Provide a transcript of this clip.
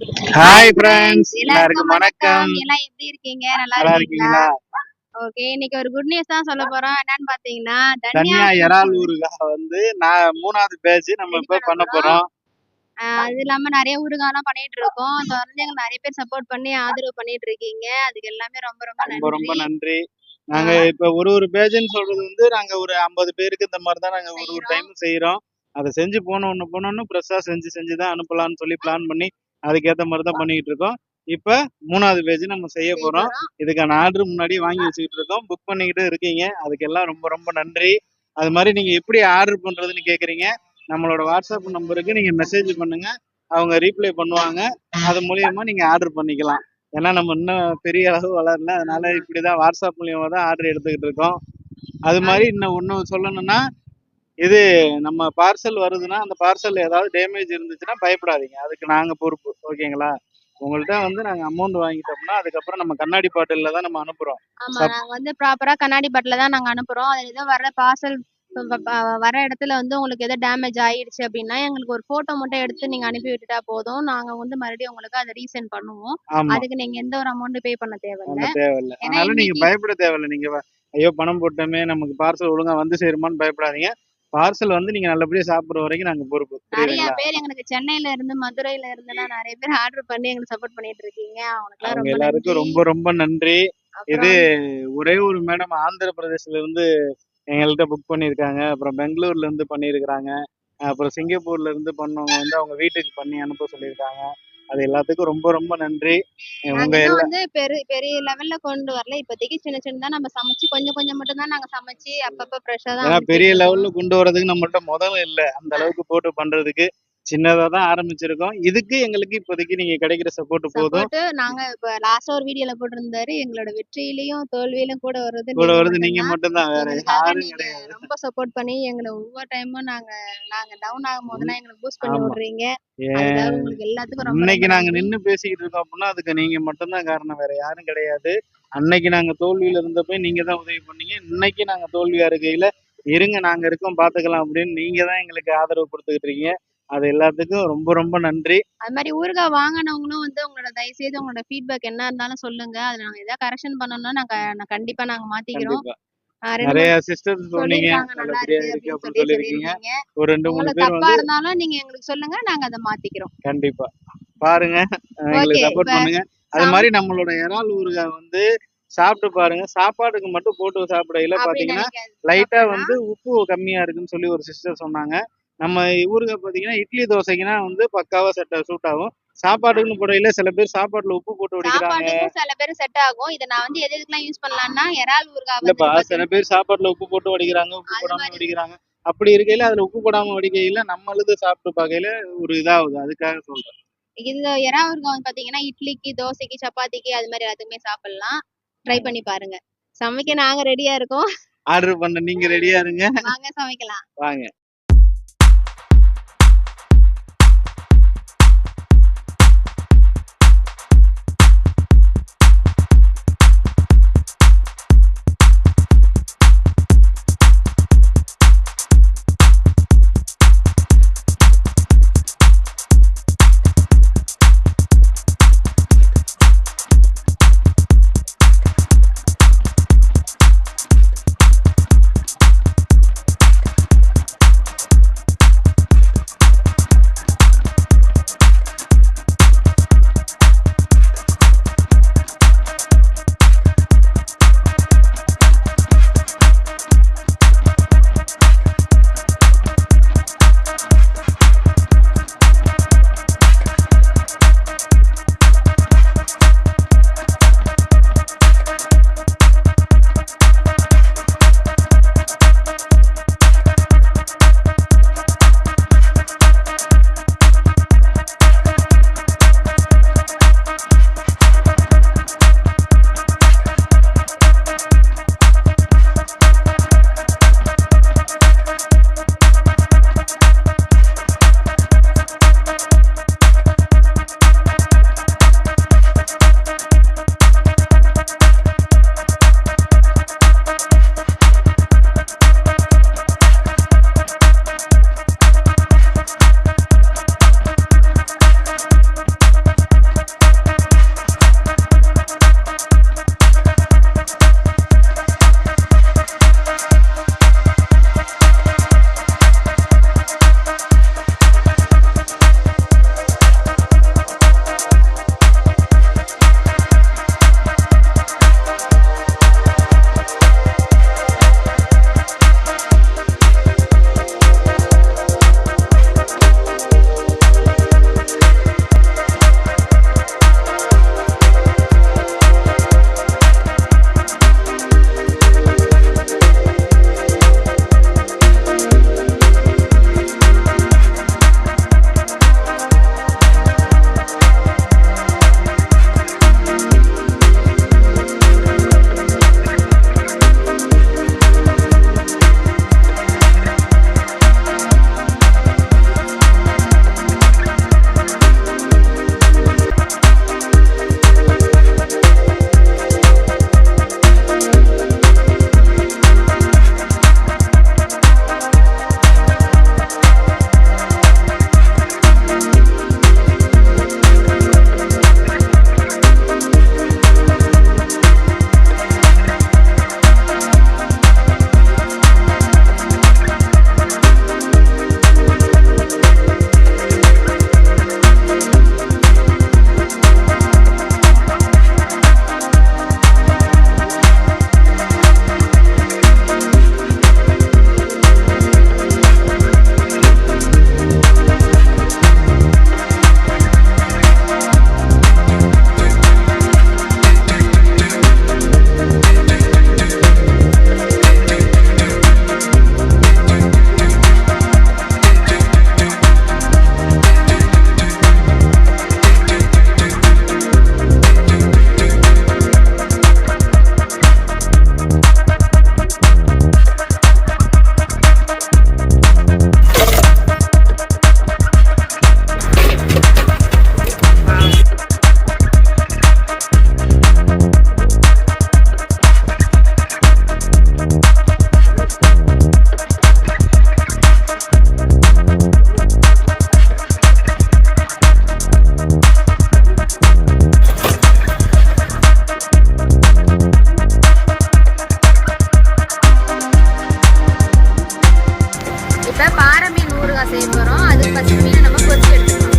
Hi friends எல்லாருக்கும் வணக்கம். எல்லாம் எப்படி இருக்கீங்க? நல்லா இருக்கீங்களா? ஓகே இன்னைக்கு ஒரு குட் நியூஸ் தான் சொல்ல போறோம். என்னன்னு பாத்தீங்கன்னா தனியா இறால் ஊறுகாய் வந்து நான் மூணாவது பேட்ச் நம்ம இப்ப பண்ண போறோம். அது இல்லாம நிறைய ஊருகாலாம் பண்ணிட்டு இருக்கோம். தொடர்ந்து எங்களுக்கு நிறைய பேர் சப்போர்ட் பண்ணி ஆதரவு பண்ணிட்டு இருக்கீங்க. அதுக்கு எல்லாமே ரொம்ப ரொம்ப ரொம்ப ரொம்ப நன்றி. நாங்க இப்ப ஒரு ஒரு பேட்ச்னு சொல்றது வந்து நாங்க ஒரு ஐம்பது பேருக்கு இந்த மாதிரி தான் நாங்க ஒரு ஒரு. டைம் செய்யறோம் அதை செஞ்சு போன ஒண்ணு போனோன்னு ஃப்ரெஷ்ஷா செஞ்சு செஞ்சு தான் அனுப்பலாம்னு சொல்லி பிளான் பண்ணி அதுக்கேத்த மாதிரி தான் பண்ணிட்டு இருக்கோம் இப்ப மூணாவது பேஜ் நம்ம செய்ய போறோம். இதுக்கான ஆர்டர் முன்னாடியே வாங்கி வச்சுக்கிட்டு இருக்கோம். புக் பண்ணிக்கிட்டு இருக்கீங்க. அதுக்கெல்லாம் ரொம்ப ரொம்ப நன்றி. அது மாதிரி நீங்க எப்படி ஆர்டர் பண்றதுன்னு கேக்குறீங்க நம்மளோட வாட்ஸ்அப் நம்பருக்கு நீங்க மெசேஜ் பண்ணுங்க. அவங்க ரீப்ளை பண்ணுவாங்க. அது மூலியமா நீங்க ஆர்டர் பண்ணிக்கலாம். ஏன்னா நம்ம இன்னும் பெரிய அளவு வளரல. அதனால இப்படிதான் வாட்ஸ்அப் மூலியமா தான் ஆர்டர் எடுத்துக்கிட்டு இருக்கோம். அது மாதிரி இன்னும் ஒண்ணு சொல்லணும்னா இது நம்ம பார்சல் வருதுன்னா அந்த பார்சல் ஏதாவது டேமேஜ் இருந்துச்சுன்னா பயப்படாதீங்க. அதுக்கு நாங்க பொறுப்பு. ஓகேங்களா? உங்கள்ட்ட வந்து நாங்க அமௌண்ட் வாங்கிட்டோம்னா அதுக்கப்புறம் நம்ம கண்ணாடி பாட்டில்ல தான் நம்ம அனுப்புறோம். ஆமா நாங்க வந்து ப்ராப்பரா கண்ணாடி பட்டில தான் நாங்க அனுப்புறோம். அதுல ஏதோ வர பார்சல் வர இடத்துல வந்து உங்களுக்கு ஏதோ டேமேஜ் ஆயிடுச்சு அப்படின்னா எங்களுக்கு ஒரு போட்டோ மட்டும் எடுத்து நீங்க அனுப்பி விட்டுட்டா போதும். நாங்க வந்து மறுபடியும் உங்களுக்கு அதை ரீசெண்ட் பண்ணுவோம். அதுக்கு நீங்க எந்த ஒரு அமௌண்ட் பே பண்ண தேவையில்ல. தேவையில்ல. அதனால நீங்க பயப்பட தேவையில்ல. நீங்க ஐயோ பணம் போட்டோமே நமக்கு பார்சல் ஒழுங்கா வந்து சேருமான்னு பயப்படாதீங்க. பார்சல் வந்து நீங்க நல்லபடியா சாப்பிடுற வரைக்கும் நாங்க பொறுப்பு. நிறைய பேர் எங்களுக்கு சென்னையில இருந்து மதுரையில இருந்துலாம் நிறைய பேர் ஆர்டர் பண்ணி எங்களுக்கு சப்போர்ட் பண்ணிட்டு இருக்கீங்க. அவங்க எல்லாருக்கும் ரொம்ப ரொம்ப நன்றி. இது ஒரே ஒரு மேடம் ஆந்திர பிரதேஷ்ல இருந்து எங்கள்கிட்ட புக் பண்ணியிருக்காங்க. அப்புறம் பெங்களூர்ல இருந்து பண்ணியிருக்கிறாங்க. அப்புறம் சிங்கப்பூர்ல இருந்து பண்ணவங்க வந்து அவங்க வீட்டுக்கு பண்ணி அனுப்ப சொல்லியிருக்காங்க. அது எல்லாத்துக்கும் ரொம்ப ரொம்ப நன்றி. உங்க வந்து பெரிய பெரிய லெவல்ல கொண்டு வரல. இப்போதைக்கு சின்ன சின்னதா நம்ம சமைச்சு கொஞ்சம் கொஞ்சம் மட்டும் தான் நாங்க சமைச்சு அப்பப்ப ஃப்ரெஷ்ஷா தான் ஏன்னா பெரிய. லெவல்ல கொண்டு வரதுக்கு நம்மள்ட்ட முதல்ல இல்ல. அந்த அளவுக்கு போட்டு பண்றதுக்கு. சின்னதா தான் ஆரம்பிச்சிருக்கோம். இதுக்கு எங்களுக்கு இப்போதைக்கு நீங்க கிடைக்கிற சப்போர்ட் போதும். நாங்க இப்ப லாஸ்டா ஒரு வீடியோல போட்டிருந்தாரு. எங்களோட வெற்றியிலயும் தோல்வியிலும் கூட வருது. கூட வருது. நீங்க மட்டும்தான். மட்டும்தான் வேற யாரும் கிடையாது. ரொம்ப சப்போர்ட் பண்ணி எங்களை ஒவ்வொரு டைமும் நாங்க நாங்க டவுன் ஆகும் போதெல்லாம் எங்களுக்கு பூஸ்ட் பண்ணி. விடுறீங்க. உங்களுக்கு எல்லாத்துக்கும் இன்னைக்கு நாங்க நன்றி. நின்னு பேசிக்கிட்டு இருக்கோம் அப்படின்னா அதுக்கு நீங்க மட்டும்தான் காரணம். வேற யாரும் கிடையாது. அன்னைக்கு நாங்க தோல்வியில இருந்தப்ப நீங்க தான் உதவி பண்ணீங்க. இன்னைக்கு நாங்க தோல்வியா இருக்கையில இருங்க நாங்க இருக்கோம் பாத்துக்கலாம் அப்படின்னு நீங்க தான் எங்களுக்கு ஆதரவு கொடுத்துக்கிட்டு இருக்கீங்க. அது எல்லாத்துக்கும் ரொம்ப ரொம்ப நன்றி. அது மாதிரி ஊறுகாய் வாங்கினவங்களும் வந்து உங்களோட தயவு செய்து உங்களோட ஃபீட்பேக் என்ன இருந்தாலும் சொல்லுங்க. அதுல நாங்க ஏதாவது கரெக்ஷன் பண்ணணும்னா நாங்க கண்டிப்பா நாங்க மாத்திக்கிறோம். கண்டிப்பா. நிறைய மூணு சிஸ்டர்ஸ் சொன்னீங்க. சொல்லிருக்காங்க நல்லா நல்லபடியா இருக்கு அப்படின்னு அப்படின்னு சொல்லி சொல்லியிருக்கீங்க. சொல்லியிருக்கீங்க ஒரு ரெண்டு மூணு பேர் தப்பா வந்து இருந்தாலும் நீங்க எங்களுக்கு சொல்லுங்க நாங்க அதை மாத்திக்கிறோம். கண்டிப்பா. பாருங்க எங்களுக்கு சப்போர்ட் பண்ணுங்க. அது மாதிரி நம்மளோட இறால் ஊறுகாய் வந்து சாப்பிட்டு பாருங்க. சாப்பாட்டுக்கு மட்டும் போட்டு சாப்பிடையில அப்படி பாத்தீங்கன்னா நினைக்காது. லைட்டா சாப்பிடலாம். வந்து உப்பு கம்மியா இருக்குன்னு சொல்லி ஒரு சிஸ்டர் சொன்னாங்க. நம்ம ஊறுகாய் பாத்தீங்கன்னா இட்லி தோசைக்குனா வந்து பக்காவா செட் சூட் ஆகும். சாப்பாட்டுக்குன்னு போடையில சில பேர் சாப்பாட்டுல உப்பு போட்டு சாப்பாட்டுக்கும் சில பேர் செட் ஆகும். இதை நான் வந்து எது எதுக்கெல்லாம் யூஸ் பண்ணலாம்னா இறால் ஊறுகாய் இல்லப்பா சில பேர் சாப்பாட்டுல உப்பு போட்டு வடிக்கிறாங்க உப்பு போடாம வடிக்கிறாங்க. அப்படி இருக்கையில அதுல உப்பு போடாம வடிக்கையில நம்மளுது சாப்பிட்டு பார்க்கையில ஒரு இதாகுது. அதுக்காக சொல்றேன். இது இறா ஊறுகாய் வந்து பாத்தீங்கன்னா இட்லிக்கு தோசைக்கு சப்பாத்திக்கு அது மாதிரி எல்லாத்துக்குமே சாப்பிடலாம். ட்ரை பண்ணி பாருங்க. சமைக்க நாங்க ரெடியா இருக்கோம். ஆர்டர் பண்ண நீங்க ரெடியா இருங்க. வாங்க சமைக்கலாம். வாங்க. இப்போ பாறை ஊறுகாய் செய்ய போகிறோம் அதுக்கு ஃபஸ்ட் மீனை நம்ம பொறிச்சு எடுத்துக்கணும்.